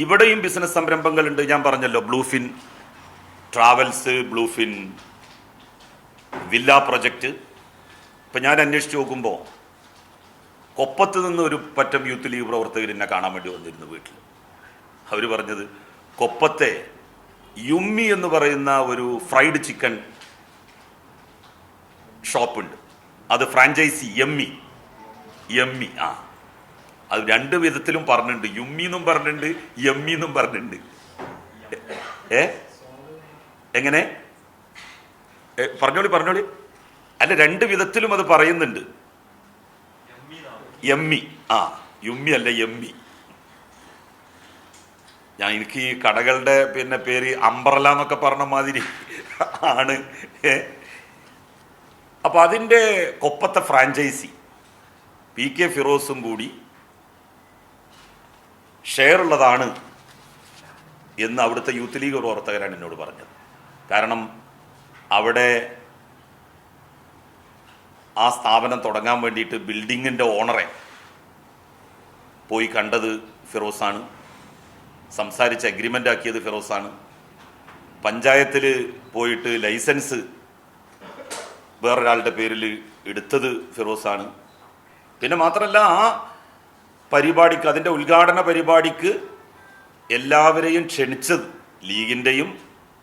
ഇവിടെയും ബിസിനസ് സംരംഭങ്ങളുണ്ട്. ഞാൻ പറഞ്ഞല്ലോ Bluefin travels Bluefin villa project ഇപ്പം ഞാൻ അന്വേഷിച്ച് നോക്കുമ്പോൾ കൊപ്പത്ത് നിന്ന് ഒരു പറ്റം യൂത്ത് ലീഗ് പ്രവർത്തകർ എന്നെ കാണാൻ വേണ്ടി വന്നിരുന്നു വീട്ടിൽ. അവർ പറഞ്ഞത് കൊപ്പത്തെ യുമ്മി എന്ന് പറയുന്ന ഒരു ഫ്രൈഡ് ചിക്കൻ ഷോപ്പുണ്ട് അത് ഫ്രാഞ്ചൈസി എമ്മി എമ്മി ആ. അത് രണ്ട് വിധത്തിലും പറഞ്ഞിട്ടുണ്ട്. യുമ്മി എന്നും പറഞ്ഞിട്ടുണ്ട് എമ്മി എന്നും പറഞ്ഞിട്ടുണ്ട്. ഏ? എങ്ങനെ? പറഞ്ഞോളി പറഞ്ഞോളി. അല്ല രണ്ട് വിധത്തിലും അത് പറയുന്നുണ്ട്. എമ്മി ആ യുമ്മി അല്ല എമ്മി ഞാൻ എനിക്ക് ഈ കടകളുടെ പിന്നെ പേര് അംബ്രല എന്നൊക്കെ പറഞ്ഞ മാതിരി ആണ്. ഏ? അപ്പൊ അതിന്റെ കൊപ്പത്തെ ഫ്രാഞ്ചൈസി. പി കെ ഫിറോസും കൂടി ഷെയർ ഉള്ളതാണ് എന്ന് അവിടുത്തെ യൂത്ത് ലീഗ് പ്രവർത്തകരാണ് എന്നോട് പറഞ്ഞത്. കാരണം അവിടെ ആ സ്ഥാപനം തുടങ്ങാൻ വേണ്ടിയിട്ട് ബിൽഡിങ്ങിന്റെ ഓണറെ പോയി കണ്ടത് ഫിറോസാണ്. സംസാരിച്ച് അഗ്രിമെന്റ് ആക്കിയത് ഫിറോസാണ്. പഞ്ചായത്തിൽ പോയിട്ട് ലൈസൻസ് വേറൊരാളുടെ പേരിൽ എടുത്തത് ഫിറോസാണ്. പിന്നെ മാത്രമല്ല ആ പരിപാടിക്ക് അതിന്റെ ഉദ്ഘാടന പരിപാടിക്ക് എല്ലാവരെയും ക്ഷണിച്ചത് ലീഗിന്റെയും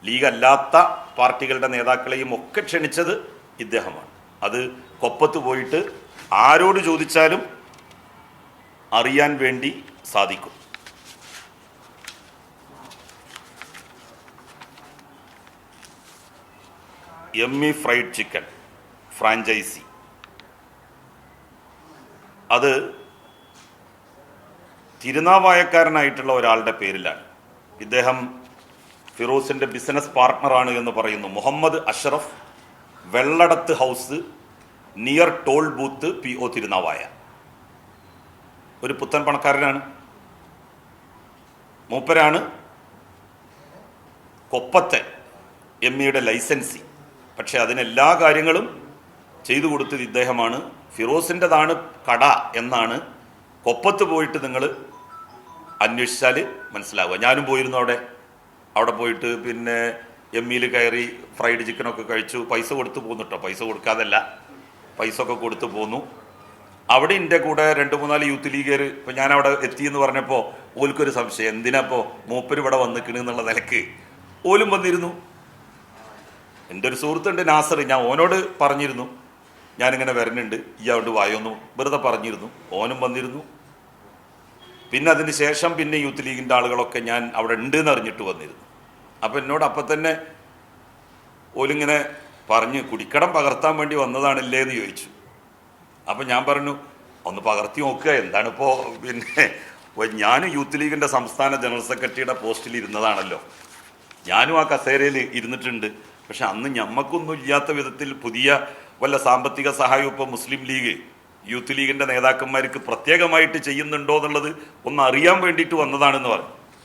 ലീഗ് അല്ലാത്ത പാർട്ടികളുടെ നേതാക്കളെയും ഒക്കെ ക്ഷണിച്ചത് ഇദ്ദേഹമാണ്. അത് കൊപ്പത്ത് പോയിട്ട് ആരോട് ചോദിച്ചാലും അറിയാൻ വേണ്ടി സാധിക്കും. Emmy fried chicken franchisee. അത് തിരുനാവായക്കാരനായിട്ടുള്ള ഒരാളുടെ പേരിലാണ്. ഇദ്ദേഹം ഫിറോസിന്റെ ബിസിനസ് പാർട്ട്ണറാണ് എന്ന് പറയുന്നു. Muhammad Ashraf Velladath house near toll booth P O Thirunavaya. ഒരു പുത്തൻ പണക്കാരനാണ്. മൂപ്പരാണ് കൊപ്പത്തെ എം ഇയുടെ ലൈസൻസി. പക്ഷെ അതിനെല്ലാ കാര്യങ്ങളും ചെയ്തു കൊടുത്തത് ഇദ്ദേഹമാണ്. ഫിറോസിന്റെതാണ് കട എന്നാണ് കൊപ്പത്ത് പോയിട്ട് നിങ്ങൾ അന്വേഷിച്ചാൽ മനസ്സിലാവുക. ഞാനും പോയിരുന്നു അവിടെ. അവിടെ പോയിട്ട് പിന്നെ എം ഇയിൽ കയറി ഫ്രൈഡ് ചിക്കനൊക്കെ കഴിച്ചു. പൈസ കൊടുത്തു പോന്നു കേട്ടോ പൈസ കൊടുക്കാതല്ല. പൈസ ഒക്കെ കൊടുത്തു പോന്നു. അവിടെ എന്റെ കൂടെ രണ്ട് മൂന്നാൽ യൂത്ത് ലീഗർ ഇപ്പം ഞാൻ അവിടെ എത്തിയെന്ന് പറഞ്ഞപ്പോൾ ഓൽക്കൊരു സംശയം. എന്തിനാപ്പോൾ മൂപ്പര് ഇവിടെ വന്നിക്കണ് എന്നുള്ള നിലയ്ക്ക്? ഓലും വന്നിരുന്നു. എന്റെ ഒരു സുഹൃത്തുണ്ട് നാസർ. ഞാൻ ഓനോട് പറഞ്ഞിരുന്നു. ഞാനിങ്ങനെ വരുന്നുണ്ട് ഈ അവിടെ വായൊന്നു വെറുതെ പറഞ്ഞിരുന്നു. ഓനും വന്നിരുന്നു. പിന്നെ അതിന് ശേഷം പിന്നെ യൂത്ത് ലീഗിന്റെ ആളുകളൊക്കെ ഞാൻ അവിടെ ഉണ്ട് എന്ന് അറിഞ്ഞിട്ട് വന്നിരുന്നു. അപ്പം എന്നോട് അപ്പം തന്നെ ഓലിങ്ങനെ പറഞ്ഞ് കുടിക്കടം പകർത്താൻ വേണ്ടി വന്നതാണല്ലേ എന്ന് ചോദിച്ചു. അപ്പം ഞാൻ പറഞ്ഞു ഒന്ന് പകർത്തി നോക്കുക എന്താണിപ്പോൾ പിന്നെ? ഞാൻ യൂത്ത് ലീഗിന്റെ സംസ്ഥാന ജനറൽ സെക്രട്ടറിയുടെ പോസ്റ്റിൽ ഇരുന്നതാണല്ലോ. ഞാനും ആ കസേരയിൽ ഇരുന്നിട്ടുണ്ട്. പക്ഷെ അന്ന് ഞമ്മക്കൊന്നും ഇല്ലാത്ത വിധത്തിൽ പുതിയ വല്ല സാമ്പത്തിക സഹായവും ഇപ്പോൾ മുസ്ലിം ലീഗ് യൂത്ത് ലീഗിന്റെ നേതാക്കന്മാർക്ക് പ്രത്യേകമായിട്ട് ചെയ്യുന്നുണ്ടോ എന്നുള്ളത് ഒന്ന് അറിയാൻ വേണ്ടിയിട്ട് വന്നതാണെന്ന് പറഞ്ഞു